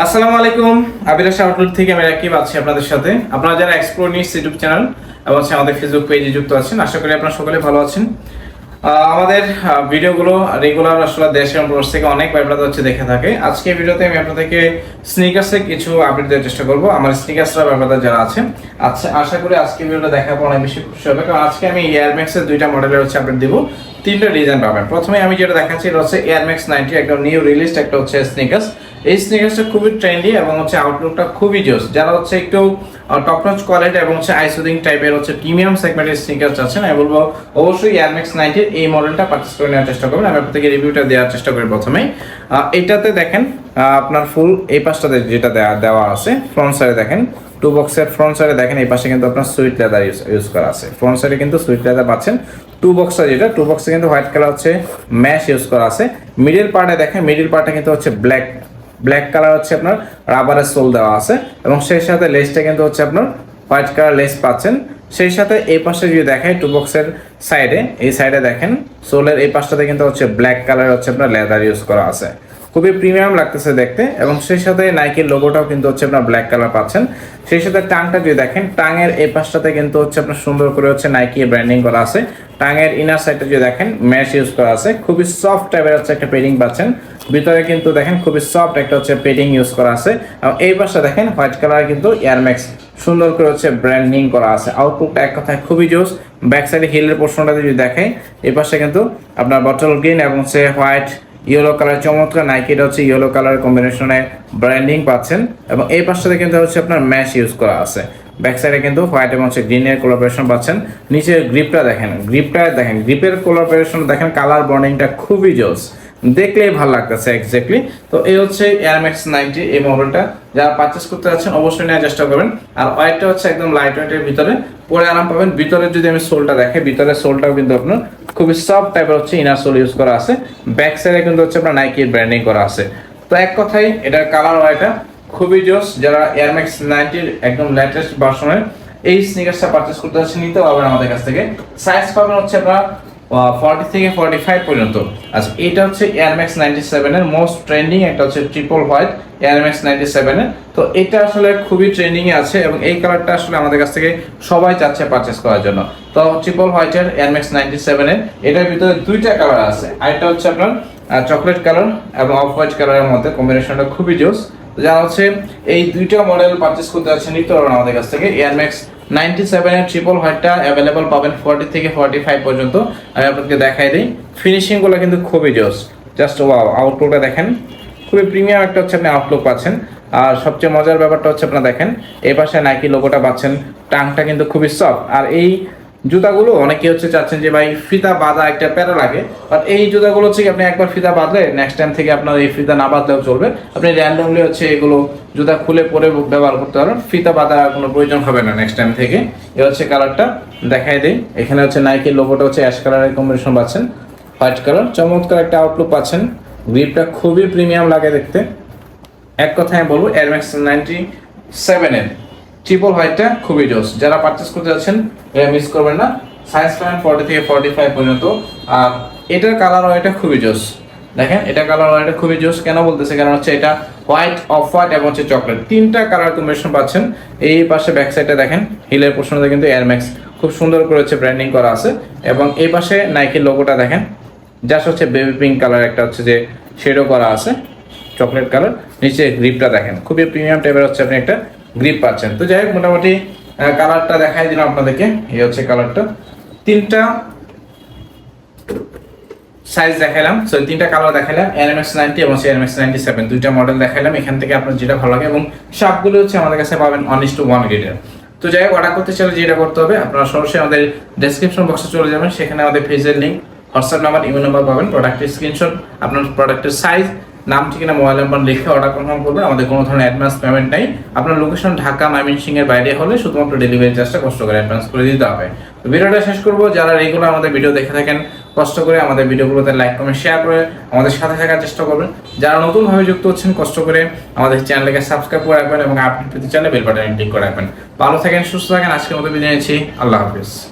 আসসালামু আলাইকুম আবিরাস আউটলুক থেকে আমি রাকিব, আছি আপনাদের সাথে। আপনারা যারা এক্সপ্লোর নিউজ ইউটিউব চ্যানেল এবং আমাদের ফেসবুক পেজে যুক্ত আছেন, আশা করি আপনারা সকলে ভালো আছেন। আমাদের ভিডিওগুলো রেগুলার আসলে দেশের প্রবাস থেকে অনেক ব্যবহার হচ্ছে দেখে থাকে। আজকে ভিডিওতে আমি আপনাদেরকে স্নিকার্সে কিছু আপডেট দেওয়ার চেষ্টা করব। আমার স্নিকার্সরা ব্যবহার যারা আছে আচ্ছা আশা করি আজকে ভিডিওটা দেখার পর অনেক বেশি খুশি হবে। কারণ আজকে আমি এয়ারম্যাক্সের দুইটা মডেলের হচ্ছে আপডেট দিব। তিনটা ডিজাইন পাবেন। প্রথমে আমি যেটা দেখাচ্ছি, এটা হচ্ছে এয়ারম্যাক্স নাইনটি একদম নিউ রিলিজড একটা হচ্ছে স্নিকার্স এই স্নিকার্সটা খুবই ট্রেন্ডি এবং হচ্ছে আউটলুকটা খুবই জোস। যারা হচ্ছে একটু টপ নচ কোয়ালিটি এবং হচ্ছে আইসোদিং টাইপের হচ্ছে প্রিমিয়াম সেগমেন্টের স্নিকার্স আছেন আমি বলব অবশ্যই এয়ারম্যাক্স নাইনটির এই মডেলটা পারচেস করে নেওয়ার চেষ্টা করবেন। আমি আপনাদেরকে রিভিউটা দেওয়ার চেষ্টা করি প্রথমে এটাতে দেখেন আপনার ফুল এই পাশটাতে যেটা দেওয়া দেওয়া আছে ফ্রন্ট সাইডে দেখেন টু বক্সের ফ্রন্ট সাইডে দেখেন, এই পাশে কিন্তু আপনার সুইট লেদার ইউজ করা আছে। ফ্রন্ট সাইডে কিন্তু সুইট লেদার পাচ্ছেন। টু বক্সটা যেটা টু বক্সে কিন্তু হোয়াইট কালার হচ্ছে ম্যাশ ইউজ করা আছে। মিডিল পার্টে দেখেন মিডিল পার্টে কিন্তু হচ্ছে ব্ল্যাক ব্ল্যাক কালার হচ্ছে আপনার রাবারের সোল দেওয়া আছে এবং সেই সাথে লেসটা কিন্তু হচ্ছে আপনার হোয়াইট কালার লেস পাচ্ছেন। সেই সাথে এই পাশে যদি দেখেন টু বক্সের সাইডে এই সাইডে দেখেন সোলের এই পাশটাতে কিন্তু হচ্ছে ব্ল্যাক কালার হচ্ছে আপনার লেদার ইউজ করা আছে। খুবই প্রিমিয়াম লাগতেছে দেখতে, এবং সেই সাথে নাইকের লোগোটাও কিন্তু হচ্ছে আপনার ব্ল্যাক কালার পাচ্ছেন। সেই সাথে টাংটা যদি দেখেন টাঙের এই পাশটাতে কিন্তু হচ্ছে আপনার সুন্দর করে হচ্ছে নাইকি ব্র্যান্ডিং করা আছে। টাঙের ইনার সাইডটা যদি দেখেন ম্যাশ ইউজ করা আছে। খুবই সফট টাইপের হচ্ছে একটা পেডিং পাচ্ছেন। ভিতরে কিন্তু দেখেন, খুবই সফট একটা হচ্ছে পেডিং ইউজ করা আছে। এবং এই পাশটা দেখেন হোয়াইট কালার কিন্তু এয়ারম্যাক্স সুন্দর করে হচ্ছে ব্র্যান্ডিং করা আছে। আউটলুকটা এক কথায় খুবই জোস। ব্যাক সাইডে হিলের পোর্শনটা যদি দেখেন, এই পাশে কিন্তু আপনার বটল গ্রিন এবং সে হোয়াইট ইয়েলো কালার চমৎকার নাইকিটা হচ্ছে ইয়েলো কালার কম্বিনেশনে ব্র্যান্ডিং পাচ্ছেন। এবং এই পাশটাতে কিন্তু হচ্ছে আপনার ম্যাশ ইউজ করা আছে। ব্যাক সাইডে কিন্তু হোয়াইট এবং হচ্ছে গ্রিনের কোলাবোরেশন পাচ্ছেন। নিচে গ্রিপটা দেখেন গ্রিপটা দেখেন গ্রিপের কোলাবোরেশন দেখেন কালার বর্নিংটা খুবই জোস। দেখলেই ভালো লাগতেছে এক্স্যাক্টলি তো এই হচ্ছে এয়ারম্যাক্স নাইনটি এই মডেলটা যারা পারচেস করতে যাচ্ছেন, অবশ্যই নেওয়ার চেষ্টা করবেন। আর ওয়াইটটা হচ্ছে একদম লাইট ওয়েটের ভিতরে। পরে আরাম পাবেন। ভিতরে যদি আমি সোলটা দেখে ভিতরে সোলটাও কিন্তু আপনার খুবই সফট টাইপের হচ্ছে ইনার সোল ইউজ করা আছে। ব্যাক সাইডে কিন্তু হচ্ছে আপনার নাইকির ব্র্যান্ডিং করা আছে। তো এক কথাই এটার কালার ওয়াইটা খুবই জোস, যারা এয়ারম্যাক্স নাইনটির একদম লেটেস্ট ভার্সনের এই স্নিকার্সটা পারচেস করতে চাচ্ছেন নিতে পারবেন আমাদের কাছ থেকে। সাইজ পাবেন হচ্ছে আপনার ফর্টি থেকে ফর্টি ফাইভ পর্যন্ত। আচ্ছা এটা হচ্ছে এয়ারম্যাক্স নাইনটি সেভেনের মোস্ট ট্রেন্ডিং একটা হচ্ছে ট্রিপল হোয়াইট এয়ারম্যাক্স নাইনটি সেভেনের তো এটা আসলে খুবই ট্রেন্ডিং এ আছে এবং এই কালারটা আসলে আমাদের কাছ থেকে সবাই চাচ্ছে পারচেস করার জন্য। তো ট্রিপল হোয়াইটের এয়ারম্যাক্স নাইনটি সেভেনের এটার ভিতরে দুইটা কালার আছে। আরেকটা হচ্ছে আপনার চকলেট কালার এবং অফ হোয়াইট কালারের মধ্যে। কম্বিনেশনটা খুবই জোস। যারা হচ্ছে এই দুইটা মডেল পারচেস করতে যাচ্ছে নিতে পারবেন আমাদের কাছ থেকে এয়ারম্যাক্স নাইনটি সেভেনের ট্রিপল হোয়াইটটা অ্যাভেলেবল পাবেন ফর্টি থেকে ফর্টি ফাইভ পর্যন্ত। আমি আপনাদেরকে দেখাই দিই। ফিনিশিংগুলো কিন্তু খুবই জোস। জাস্ট ওয়াও আউটলুকটা দেখেন। খুবই প্রিমিয়াম একটা হচ্ছে আপনি আউটলুক পাচ্ছেন। আর সবচেয়ে মজার ব্যাপারটা হচ্ছে আপনারা দেখেন এই পাশে নাইকি লোগোটা পাচ্ছেন। টাংটা কিন্তু খুবই সফট আর এই জুতাগুলো অনেকে হচ্ছে চাচ্ছেন যে ভাই ফিতা বাঁধা একটা প্যারা লাগে বাট এই জুতাগুলো হচ্ছে আপনি একবার ফিতা বাঁধলে নেক্সট টাইম থেকে আপনার এই ফিতা না বাঁধলেও চলবে। আপনি র্যান্ডমলি হচ্ছে এগুলো জুতা খুলে পরে ব্যবহার করতে পারেন ফিতা বাঁধার কোনো প্রয়োজন হবে না নেক্সট টাইম থেকে। এ হচ্ছে কালারটা দেখাই দিই। এখানে হচ্ছে নাইকের লোগোটা হচ্ছে অ্যাশ কালারের কম্বিনেশন পাচ্ছেন হোয়াইট কালার চমৎকার একটা আউটলুক পাচ্ছেন। গ্রিপটা খুবই প্রিমিয়াম লাগে দেখতে। এক কথায় বলব এয়ারম্যাক্স নাইনটি সেভেনের ট্রিপল হোয়াইটটা খুবই জোস। যারা পারচেস করতে যাচ্ছেন মিস করবেন না। সাইজ পাবেন ফর্টি থেকে ফর্টি ফাইভ পর্যন্ত। আর এটার কালার ওয়াইটা খুবই জোস। দেখেন, এটা কালার ওয়াইটা খুবই জোস। কেন বলতেছে? কারণ হচ্ছে এটা হোয়াইট অফ হোয়াইট এবং হচ্ছে চকলেট তিনটা কালার কম্বিনেশন পাচ্ছেন। এই পাশে ব্যাক সাইডে দেখেন হিলের পোর্শনটা কিন্তু এয়ারম্যাক্স খুব সুন্দর করে হচ্ছে ব্র্যান্ডিং করা আছে। এবং এই পাশে নাইকির লোগোটা দেখেন। জাস্ট হচ্ছে বেবি পিঙ্ক কালার একটা হচ্ছে যে শেডও করা আছে। চকলেট কালার নিচে গ্রিপটা দেখেন। খুবই প্রিমিয়াম টাইপের হচ্ছে আপনি একটা গ্রিপ পাচ্ছেন। তো যাই হোক, মোটামুটি কালারটা দেখাই দিলাম আপনাদেরকে। এই হচ্ছে কালারটা তিনটা সাইজ দেখাইলাম। সো তিনটা কালার দেখাইলাম। এনএমএক্স নাইনটি এবং এনএমএক্স নাইনটি সেভেন দুইটা মডেল দেখাইলাম। এখান থেকে আপনার যেটা ভালো লাগে এবং সবগুলো হচ্ছে আমাদের কাছে পাবেন ওয়ান ইস টু ওয়ান গ্রেডের তো যাই হোক অর্ডার করতে চাইলে যেটা করতে হবে, আপনারা সরাসরি আমাদের ডেসক্রিপশন বক্সে চলে যাবেন। সেখানে আমাদের পেজের link WhatsApp number email number পাবেন। প্রোডাক্টের স্ক্রিনশট আপনার প্রোডাক্টের সাইজ নাম, ঠিকানা, মোবাইল নাম্বার লিখে অর্ডার কনফার্ম করবেন আমাদের কোনো ধরনের অ্যাডভান্স পেমেন্ট নেই। আপনার লোকেশন ঢাকা, ময়মনসিংহ এর বাইরে হলে শুধুমাত্র ডেলিভারি চার্জটা কষ্ট করে অ্যাডভান্স করে দিতে হবে। তো ভিডিওটা শেষ করব। যারা রেগুলার আমাদের ভিডিও দেখে থাকেন, কষ্ট করে আমাদের ভিডিওগুলোতে লাইক কমেন্ট শেয়ার করে আমাদের সাথে থাকার চেষ্টা করবেন। যারা নতুনভাবে যুক্ত হচ্ছেন, কষ্ট করে আমাদের চ্যানেলকে সাবস্ক্রাইব করে রাখবেন এবং আপডেট পেতে চাইলে বেল বাটন ক্লিক করে রাখবেন। ভালো থাকেন, সুস্থ থাকেন। আজকের মতো বিদায় নিচ্ছি। আল্লাহ হাফিজ।